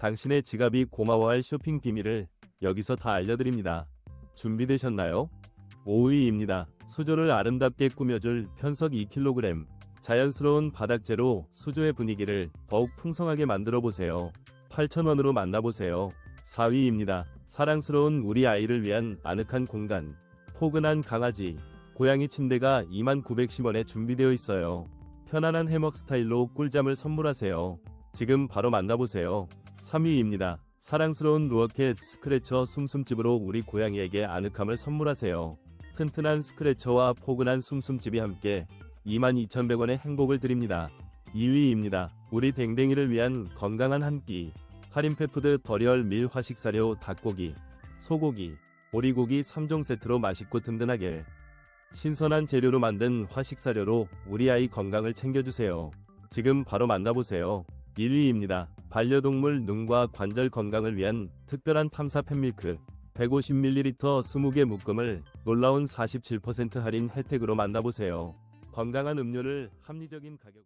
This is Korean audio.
당신의 지갑이 고마워할 쇼핑 비밀을 여기서 다 알려드립니다. 준비되셨나요? 5위입니다. 수조를 아름답게 꾸며줄 편석 2kg. 자연스러운 바닥재로 수조의 분위기를 더욱 풍성하게 만들어 보세요. 8,000원으로 만나보세요. 4위입니다. 사랑스러운 우리 아이를 위한 아늑한 공간. 포근한 강아지. 고양이 침대가 2910원에 준비되어 있어요. 편안한 해먹 스타일로 꿀잠을 선물하세요. 지금 바로 만나보세요. 3위입니다. 사랑스러운 루어캣 스크래처 숨숨집으로 우리 고양이에게 아늑함을 선물하세요. 튼튼한 스크래처와 포근한 숨숨집이 함께 22,100원의 행복을 드립니다. 2위입니다. 우리 댕댕이를 위한 건강한 한 끼. 할인 페푸드 더리얼 밀 화식 사료 닭고기, 소고기, 오리고기 3종 세트로 맛있고 든든하게 신선한 재료로 만든 화식 사료로 우리 아이 건강을 챙겨주세요. 지금 바로 만나보세요. 1위입니다. 반려동물 눈과 관절 건강을 위한 특별한 탐사 팬밀크 150ml 20개 묶음을 놀라운 47% 할인 혜택으로 만나보세요. 건강한 음료를 합리적인 가격